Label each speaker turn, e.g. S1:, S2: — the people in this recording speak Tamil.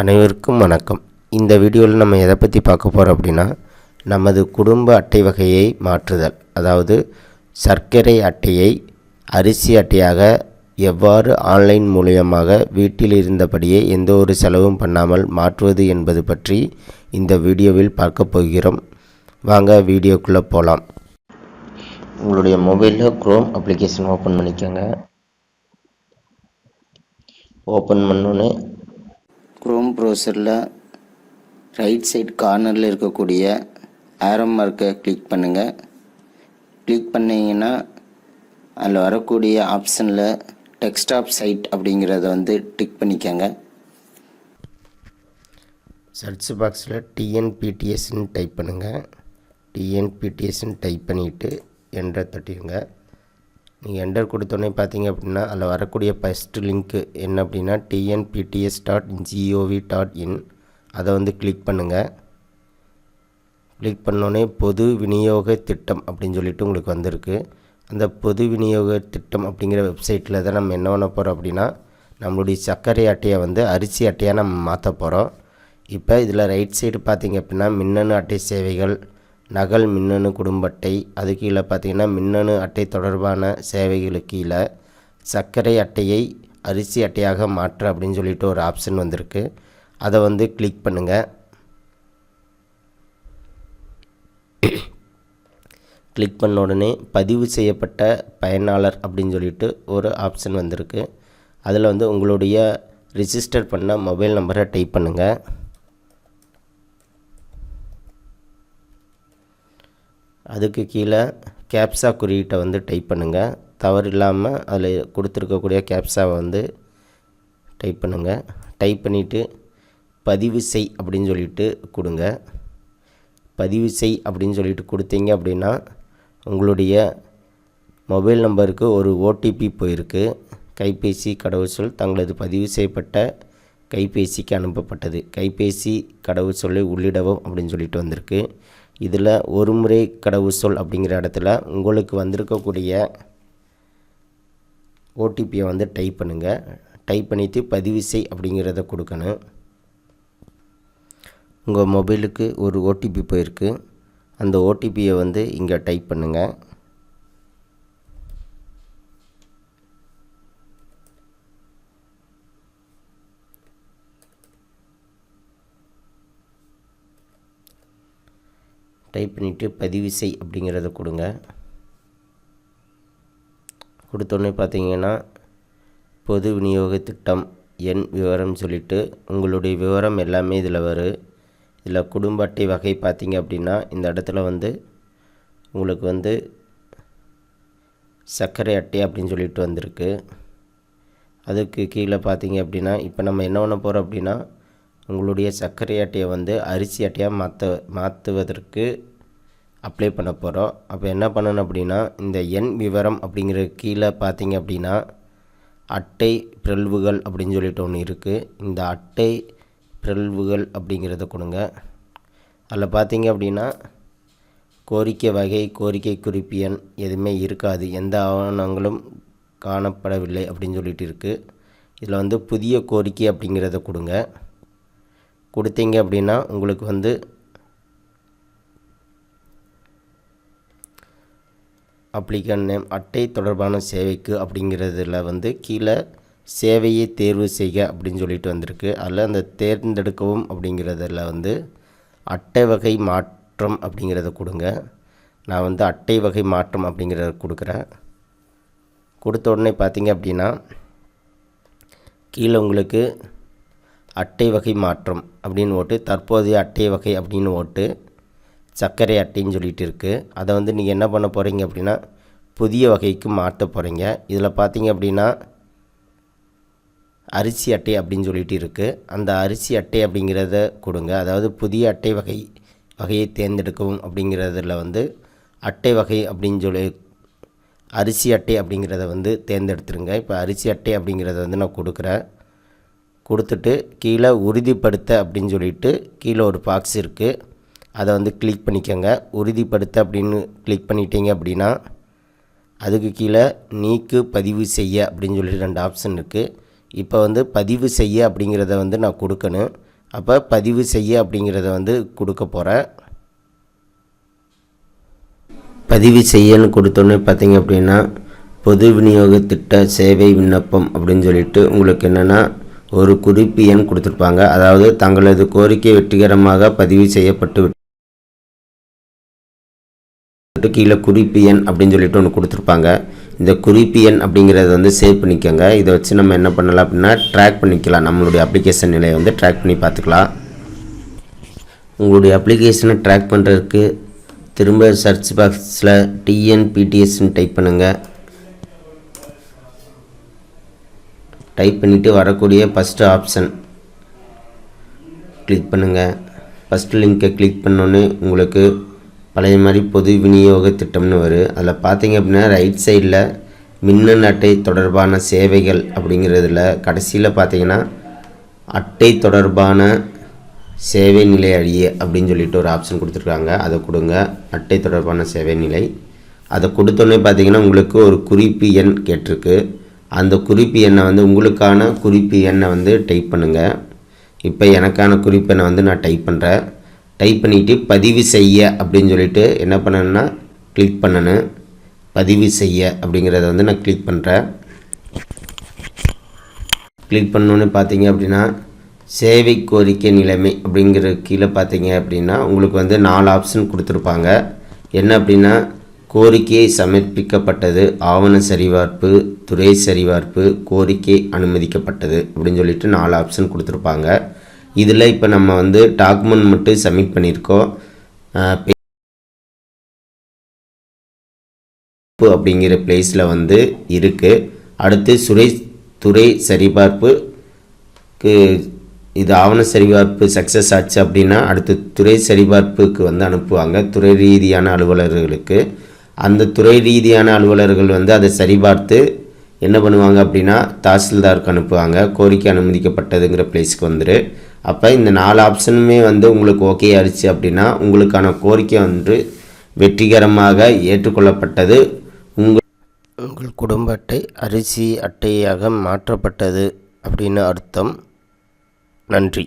S1: அனைவருக்கும் வணக்கம். இந்த வீடியோவில் நம்ம எதை பற்றி பார்க்க போகிறோம் அப்படின்னா நமது குடும்ப அட்டை வகையை மாற்றுதல். அதாவது சர்க்கரை அட்டையை அரிசி அட்டையாக எவ்வாறு ஆன்லைன் மூலியமாக வீட்டில் இருந்தபடியே எந்த ஒரு செலவும் பண்ணாமல் மாற்றுவது என்பது பற்றி இந்த வீடியோவில் பார்க்க போகிறோம். வாங்க வீடியோக்குள்ளே போகலாம் உங்களுடைய மொபைலில் க்ரோம் அப்ளிகேஷன் ஓப்பன் பண்ணிக்கோங்க. ஓப்பன் பண்ணோன்னே ப்ரௌசரில் ரைட் சைட் கார்னரில் இருக்கக்கூடிய ஆரம் மார்க்கை கிளிக் பண்ணுங்கள் கிளிக் பண்ணிங்கன்னா அதில் வரக்கூடிய ஆப்ஷனில் டெக்ஸ்டாப் சைட் அப்படிங்கிறத வந்து டிக் பண்ணிக்கோங்க. சர்ச் பாக்ஸில் டிஎன்பிடிஎஸ்ன்னு டைப் பண்ணுங்கள் டிஎன்பிடிஎஸ்ன்னு டைப் பண்ணிவிட்டு என்ற தட்டிடுங்க. நீங்கள் என்டர் கொடுத்தோன்னே பார்த்தீங்க அப்படின்னா அதில் வரக்கூடிய ஃபஸ்ட்டு லிங்க்கு என்ன அப்படின்னா TNPDS dot GOV dot in அதை வந்து கிளிக் பண்ணுங்கள் கிளிக் பண்ணோன்னே பொது விநியோக திட்டம் அப்படின்னு சொல்லிட்டு உங்களுக்கு வந்திருக்கு. அந்த பொது விநியோக திட்டம் அப்படிங்கிற வெப்சைட்டில் தான் நம்ம என்ன பண்ண போகிறோம் அப்படின்னா நம்மளுடைய சர்க்கரை அட்டையை வந்து அரிசி அட்டையாக நம்ம மாற்ற போகிறோம் இப்போ இதில் ரைட் சைடு பார்த்தீங்க அப்படின்னா மின்னணு அட்டை சேவைகள் நகல் மின்னணு குடும்ப அட்டை அது கீழே பார்த்தீங்கன்னா மின்னணு அட்டை தொடர்பான சேவைகளுக்கு கீழே சர்க்கரை அட்டையை அரிசி அட்டையாக மாற்ற அப்படின்னு சொல்லிட்டு ஒரு ஆப்ஷன் வந்திருக்கு. அதை வந்து கிளிக் பண்ணுங்கள் கிளிக் பண்ண உடனே பதிவு செய்யப்பட்ட பயனாளர் அப்படின்னு சொல்லிட்டு ஒரு ஆப்ஷன் வந்திருக்கு. அதில் வந்து உங்களுடைய ரிஜிஸ்டர் பண்ண மொபைல் நம்பரை டைப் பண்ணுங்கள் அதுக்கு கீழே கேப்சா குறியீட்டை வந்து டைப் பண்ணுங்கள் தவறு இல்லாமல் அதில் கொடுத்துருக்கக்கூடிய கேப்சாவை வந்து டைப் பண்ணுங்கள் டைப் பண்ணிவிட்டு பதிவு செய் அப்படின்னு சொல்லிட்டு கொடுங்க. பதிவு செய் அப்படின்னு சொல்லிட்டு கொடுத்தீங்க அப்படின்னா உங்களுடைய மொபைல் நம்பருக்கு ஒரு ஓடிபி போயிருக்கு. கைபேசி கடவுச்சொல் தங்களது பதிவு செய்யப்பட்ட கைபேசிக்கு அனுப்பப்பட்டது. கைபேசி கடவுச்சொல்லை உள்ளிடவும் அப்படின்னு சொல்லிட்டு வந்திருக்கு. இதில் ஒரு முறை கடவுச்சொல் அப்படிங்கிற இடத்துல உங்களுக்கு வந்திருக்கக்கூடிய ஓடிபியை வந்து டைப் பண்ணுங்கள் டைப் பண்ணிவிட்டு பதிவு செய் அப்படிங்கிறத கொடுக்கணும். உங்கள் மொபைலுக்கு ஒரு ஓடிபி போயிருக்கு. அந்த ஓடிபியை வந்து இங்கே டைப் பண்ணுங்கள் டைப் பண்ணிவிட்டு பதிவு செய் அப்படிங்கிறத கொடுங்க. கொடுத்தோன்னே பார்த்தீங்கன்னா பொது விநியோக திட்டம் எண் விவரம் சொல்லிவிட்டு உங்களுடைய விவரம் எல்லாமே இதில் வரும் இதில் குடும்ப அட்டை வகை பார்த்தீங்க அப்படின்னா இந்த இடத்துல வந்து உங்களுக்கு வந்து சர்க்கரை அட்டை அப்படின்னு சொல்லிட்டு வந்திருக்கு. அதுக்கு கீழே பார்த்தீங்க அப்படின்னா இப்போ நம்ம என்ன பண்ண போகிறோம் அப்படின்னா உங்களுடைய சர்க்கரை அட்டையை வந்து அரிசி அட்டையாக மாற்ற மாற்றுவதற்கு அப்ளை பண்ண போகிறோம் அப்போ என்ன பண்ணணும் அப்படின்னா இந்த எண் விவரம் அப்படிங்கிற கீழே பார்த்தீங்க அப்படின்னா அட்டை பிறழ்வுகள் அப்படின்னு சொல்லிட்டு ஒன்று இருக்குது இந்த அட்டை பிறழ்வுகள் அப்படிங்கிறத கொடுங்க. அதில் பார்த்தீங்க அப்படின்னா கோரிக்கை வகை கோரிக்கை குறிப்பு எண் எதுவுமே இருக்காது. எந்த ஆவணங்களும் காணப்படவில்லை அப்படின்னு சொல்லிட்டு இருக்குது இதில் வந்து புதிய கோரிக்கை அப்படிங்கிறத கொடுங்க. கொடுத்தீங்க அப்படின்னா உங்களுக்கு வந்து அப்ளிகன் நேம் அட்டை தொடர்பான சேவைக்கு அப்படிங்கிறதுல வந்து கீழே சேவையை தேர்வு செய்க அப்படின்னு சொல்லிட்டு வந்திருக்கு. அதில் அந்த தேர்ந்தெடுக்கவும் அப்படிங்கிறதுல வந்து அட்டை வகை மாற்றம் அப்படிங்கிறத கொடுங்க. நான் வந்து அட்டை வகை மாற்றம் அப்படிங்கிறத கொடுக்குறேன். கொடுத்த உடனே பார்த்தீங்க அப்படின்னா கீழே உங்களுக்கு அட்டை வகை மாற்றம் அப்படின்னு ஓட்டு தற்போதைய அட்டை வகை அப்படின்னு ஓட்டு சர்க்கரை அட்டைன்னு சொல்லிட்டு இருக்குது அதை வந்து நீங்கள் என்ன பண்ண போகிறீங்க அப்படின்னா புதிய வகைக்கு மாற்ற போகிறீங்க இதில் பார்த்தீங்க அப்படின்னா அரிசி அட்டை அப்படின்னு சொல்லிட்டு இருக்குது அந்த அரிசி அட்டை அப்படிங்கிறத கொடுங்க. அதாவது புதிய அட்டை வகை வகையை தேர்ந்தெடுக்கவும் அப்படிங்கிறதுல வந்து அட்டை வகை அப்படின்னு சொல்லி அரிசி அட்டை அப்படிங்கிறத வந்து தேர்ந்தெடுத்துருங்க. இப்போ அரிசி அட்டை அப்படிங்கிறத வந்து நான் கொடுக்குறேன். கொடுத்துட்டு கீழே உறுதிப்படுத்த அப்படின்னு சொல்லிட்டு கீழே ஒரு பாக்ஸ் இருக்குது அதை வந்து கிளிக் பண்ணிக்கோங்க. உறுதிப்படுத்த அப்படின்னு கிளிக் பண்ணிட்டீங்க அப்படின்னா அதுக்கு கீழே நீக்கு பதிவு செய்ய அப்படின்னு சொல்லிட்டு ரெண்டு ஆப்ஷன் இருக்குது இப்போ வந்து பதிவு செய்ய அப்படிங்கிறத வந்து நான் கொடுக்கணும்.
S2: அப்போ பதிவு செய்ய அப்படிங்கிறத வந்து கொடுக்க போகிறேன் பதிவு செய்யன்னு கொடுத்தோன்னே பார்த்தீங்க அப்படின்னா பொது விநியோக திட்ட சேவை விண்ணப்பம் அப்படின்னு சொல்லிட்டு உங்களுக்கு என்னென்னா ஒரு குறிப்பு எண் கொடுத்துருப்பாங்க. அதாவது தங்களது கோரிக்கை வெற்றிகரமாக பதிவு செய்யப்பட்டு விட்டு கீழே குறிப்பு எண் அப்படின்னு சொல்லிட்டு ஒன்று கொடுத்துருப்பாங்க. இந்த குறிப்பு எண் அப்படிங்கிறத வந்து சேவ் பண்ணிக்கோங்க. இதை வச்சு நம்ம என்ன பண்ணலாம் அப்படின்னா ட்ராக் பண்ணிக்கலாம். நம்மளுடைய அப்ளிகேஷன் நிலையை வந்து ட்ராக் பண்ணி பார்த்துக்கலாம். உங்களுடைய அப்ளிகேஷனை ட்ராக் பண்ணுறதுக்கு திரும்ப சர்ச் பாக்ஸில் டிஎன்பிடிஎஸ்ன்னு டைப் பண்ணுங்கள் டைப் பண்ணிவிட்டு வரக்கூடிய ஃபஸ்ட்டு ஆப்ஷன் கிளிக் பண்ணுங்கள் ஃபஸ்ட்டு லிங்க்கை கிளிக் பண்ணோன்னே உங்களுக்கு பழைய மாதிரி பொது விநியோக திட்டம்னு வரும். அதில் பார்த்தீங்க அப்படின்னா ரைட் சைடில் மின்னணு அட்டை தொடர்பான சேவைகள் அப்படிங்கிறதுல கடைசியில் பார்த்தீங்கன்னா அட்டை தொடர்பான சேவை நிலை அழிய அப்படின்னு சொல்லிட்டு ஒரு ஆப்ஷன் கொடுத்துருக்காங்க. அதை கொடுங்க. அட்டை தொடர்பான சேவை நிலை. அதை கொடுத்தோன்னே பார்த்தீங்கன்னா உங்களுக்கு ஒரு குறிப்பு எண் கேட்டிருக்கு. அந்த குறிப்பு எண்ணை வந்து உங்களுக்கான குறிப்பு எண்ணை வந்து டைப் பண்ணுங்கள் இப்போ எனக்கான குறிப்பு எண்ணை வந்து நான் டைப் பண்ணுறேன் டைப் பண்ணிவிட்டு பதிவு செய்ய அப்படின்னு சொல்லிட்டு என்ன பண்ணணுன்னா கிளிக் பண்ணணும். பதிவு செய்ய அப்படிங்கிறத வந்து நான் கிளிக் பண்ணுறேன் கிளிக் பண்ணோன்னு பார்த்தீங்க அப்படின்னா சேவை கோரிக்கை நிலைமை அப்படிங்கிற கீழே பார்த்தீங்க அப்படின்னா உங்களுக்கு வந்து நாலு ஆப்ஷன் கொடுத்துருப்பாங்க. என்ன அப்படின்னா கோரிக்கை சமர்ப்பிக்கப்பட்டது. ஆவண சரிபார்ப்பு துறை சரிபார்ப்பு கோரிக்கை அனுமதிக்கப்பட்டது அப்படின்னு சொல்லிட்டு நாலு ஆப்ஷன் கொடுத்துருப்பாங்க. இதில் இப்போ நம்ம வந்து டாக்குமெண்ட் மட்டும் சப்மிட் பண்ணியிருக்கோம். அப்படிங்கிற பிளேஸில் வந்து இருக்குது அடுத்து சுரை துறை சரிபார்ப்புக்கு இது ஆவண சரிபார்ப்பு சக்ஸஸ் ஆச்சு அப்படின்னா அடுத்து துறை சரிபார்ப்புக்கு வந்து அனுப்புவாங்க. துறை ரீதியான அலுவலர்களுக்கு. அந்த துறை ரீதியான அலுவலர்கள் வந்து அதை சரிபார்த்து என்ன பண்ணுவாங்க அப்படின்னா தாசில்தாருக்கு அனுப்புவாங்க. கோரிக்கை அனுமதிக்கப்பட்டதுங்கிற பிளேஸ்க்கு வந்துரு. அப்போ இந்த நாலு ஆப்ஷனுமே வந்து உங்களுக்கு ஓகே ஆயிடுச்சு அப்படின்னா உங்களுக்கான கோரிக்கை வந்து வெற்றிகரமாக ஏற்றுக்கொள்ளப்பட்டது. உங்கள் உங்கள் குடும்ப அட்டை அரிசி அட்டையாக மாற்றப்பட்டது அப்படின்னு அர்த்தம். நன்றி.